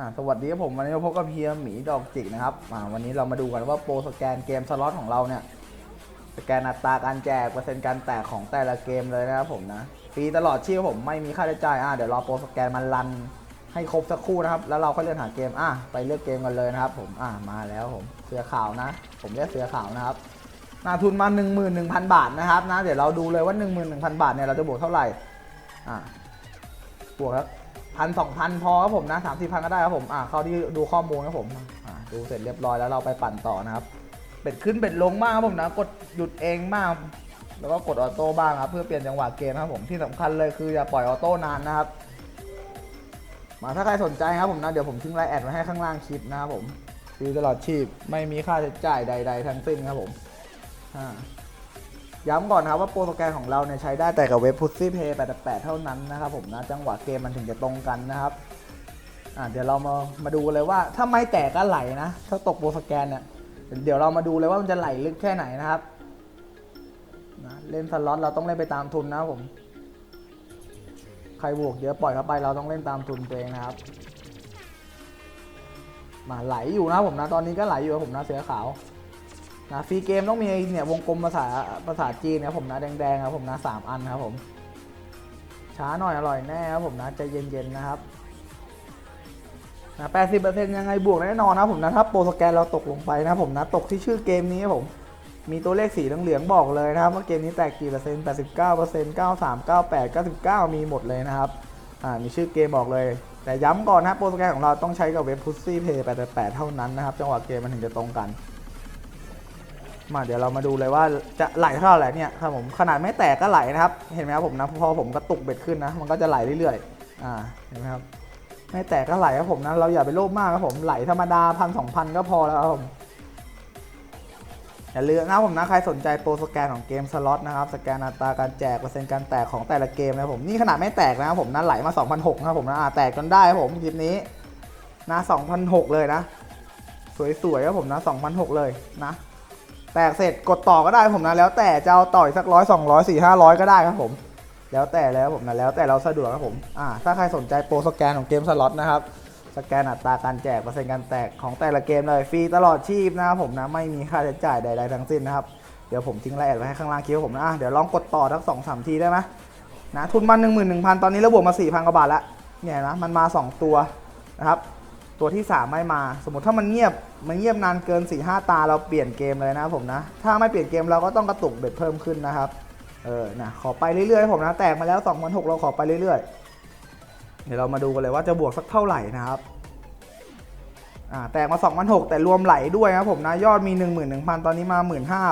อ่าสวัสดีครับผมวันนี้เราพบกับเฮียหมีดอกจิกนะครับอ่าวันนี้เรามาดูกันว่าโปรสแกนเกมสล็อตของเราเนี่ยสแกนอัตราการแจกเปอร์เซ็นต์การแตกของแต่ละเกมเลยนะครับผมนะฟรีตลอดชีพผมไม่มีค่าใช้จ่ายอ่าเดี๋ยวรอโปรสแกนมันรันให้ครบสักครู่นะครับ แล้วเราค่อยเลื่อนหาเกมอะไปเลือกเกมกันเลยนะครับ ผมอ่ามาแล้วผมเสือขาวนะ ผมเรียกเสือขาวนะครับหนาทุนมา 11,000 บาทนะครับนะเดี๋ยวเราดูเลยว่า 11,000 บาทเนี่ยเราจะบวกเท่าไหร่อ่าบวกครับ พันสองพันพอครับผมนะสามสี่พันก็ได้ครับผมอ่าเข้าที่ดูข้อมูลครับผมอ่าดูเสร็จเรียบร้อยแล้วเราไปปั่นต่อนะครับเบ็ดขึ้นเบ็ดลงมากครับผมนะ กดหยุดเองมากแล้วก็กดออโต้บ้างครับ เพื่อเปลี่ยนจังหวะเกมครับผมที่สำคัญเลยคืออย่าปล่อยออโต้นานนะครับ มาถ้าใครสนใจครับผมนะ เดี๋ยวผมทิ้งไลน์แอดไว้ให้ข้างล่างคลิปนะครับผมฟรีตลอดชีพไม่มีค่าใช้จ่ายใด ๆ ทั้งสิ้นครับผมอ่า ย้ำก่อนนะครับว่าโปรโตแกรมของเราเนี่ยใช้ได้แต่กับเว็บ Pussy Pay 88 เท่านั้นนะครับผมนะจังหวะเกมมันถึงจะตรงกันนะครับอ่าเดี๋ยวเรามามาดูเลยว่าถ้าไม่แตกก็ไหลนะ ถ้าตกโปรสแกนเนี่ยเดี๋ยวเรามาดูเลยว่ามันจะไหลลึกแค่ไหนนะครับนะเล่นสล็อตเราต้องเล่นไปตามทุนนะครับผม ใครบวกเยอะปล่อยเข้าไปเราต้องเล่นตามทุนตัวเองนะครับ มาไหลอยู่นะครับผมนะตอนนี้ก็ไหลอยู่ครับผมนะเสือขาว นะฟรีเกมต้องมีเนี่ยวงกลมภาษาภาษาจีนนะครับผมนะแดงๆครับผมนะสามอันครับผม ช้าหน่อยอร่อยแน่ครับผมนะใจเย็นๆนะครับนะแปดสิบเปอร์เซ็นต์ยังไงบวกแน่นอนนะผมนะถ้าโปรสแกนเราตกลงไปนะผมนะตกที่ชื่อเกมนี้ครับผม มีตัวเลขสีเหลืองๆบอกเลยนะครับว่าเกมนี้แตกกี่เปอร์เซ็นต์แปดสิบเก้าเปอร์เซ็นต์เก้าสามเก้าแปดเก้าสิบเก้ามีหมดเลยนะครับอ่ามีชื่อเกมบอกเลย แต่ย้ำก่อนนะโปรสแกนของเราต้องใช้กับเว็บ Pussy Pay 88เท่านั้นนะครับจังหวะเกมมันถึงจะตรงกัน มาเดี๋ยวเรามาดูเลยว่าจะไหลเท่าไหร่เนี่ยครับผมขนาดไม่แตกก็ไหลนะครับ เห็นไหมครับผมนะพอผมกระตุกเบ็ดขึ้นนะ มันก็จะไหลเรื่อยๆอ่าเห็นไหมครับไม่แตกก็ไหลครับผมนะเราอย่าไปโลภมากครับผมไหลธรรมดาพันสองพันก็พอแล้วครับผมอย่าลืมนะผมนะใครสนใจโปรสแกนของเกมสล็อตนะครับสแกนอัตราการแจกเปอร์เซ็นต์การแตกของแต่ละเกมนะครับผมนี่ขนาดไม่แตกนะครับผมนะไหลมา2,006นะครับผมนะแตกจนได้ครับผมคลิปนี้นะ2,006เลยนะ สวยๆครับผมนะ2,006เลยนะ แตกเสร็จกดต่อก็ได้ผมนะแล้วแต่จะเอาต่อยสักร้อยสองร้อยสี่ห้าร้อยก็ได้ครับผม แล้วแต่แล้วผมนะแล้วแต่เราสะดวกครับผมอ่าถ้าใครสนใจโปรสแกนของเกมสล็อตนะครับสแกนอัตราการแจกเปอร์เซ็นต์การแตกของแต่ละเกมเลยฟรีตลอดชีพนะครับผมนะไม่มีค่าใช้จ่ายใดๆทั้งสิ้นนะครับเดี๋ยวผมทิ้งรายละเอียดไว้ให้ข้างล่างคลิปผมนะะเดี๋ยวลองกดต่อทั้งสองสามทีได้ไหมนะทุนมันหนึ่งหมื่นหนึ่งพันตอนนี้เราบวกมาสี่พันกว่าบาทล้วเนี่ยนะมันมาสองตัวนะครับ ตัวที่ 3 ไม่มา สมมติถ้ามันเงียบมันเงียบนานเกิน4 5ตาเราเปลี่ยนเกมเลยนะผมนะ ถ้าไม่เปลี่ยนเกมเราก็ต้องกระตุกเบ็ดเพิ่มขึ้นนะครับเออนะขอไปเรื่อยๆผมนะแตกมาแล้ว2 6 0 0เราขอไปเรื่อยๆ เดี๋ยวเรามาดูกันเลยว่าจะบวกสักเท่าไหร่นะครับอ่าแตกมา2 6 0 0แต่รวมไหลด้วยนะผมนะยอดมี 11,000 ตอนนี้มา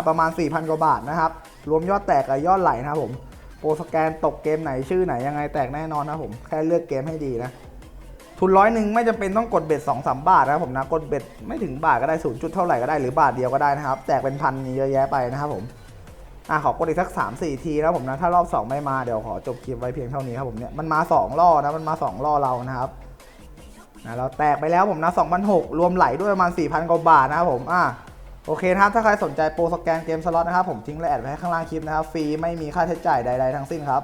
15,000ประมาณ 4,000 กว่าบาทนะครับ รวมยอดแตกกับยอดไหลนะครับผมโปรสแกนตกเกมไหนชื่อไหนยังไงแตกแน่นอนนะผมแค่เลือกเกมให้ดีนะ ทุนร้อยหนึ่งไม่จำเป็นต้องกดเบ็ดสองสามบาทนะครับผมนะกดเบ็ดไม่ถึงบาทก็ได้ศูนย์จุดเท่าไหร่ก็ได้หรือบาทเดียวก็ได้นะครับแจกเป็นพันเยอะแยะไปนะครับผมอะขอกดอีกสักสามสี่ทีนะครับผมนะถ้ารอบสองไม่มาเดี๋ยวขอจบคลิปไว้เพียงเท่านี้ครับผมเนี่ยมันมาสองล่อนะมันมาสองล่อเรานะครับนะเราแตกไปแล้วผมนะสองพันหกรวมไหลด้วยประมาณสี่พันกว่าบาทนะครับผมอะโอเคนะครับถ้าใครสนใจโปรสแกนเกมสล็อตนะครับผมทิ้งรายละเอียดไว้ให้ข้างล่างคลิปนะครับฟรีไม่มีค่าใช้จ่ายใดๆทั้งสิ้นครับ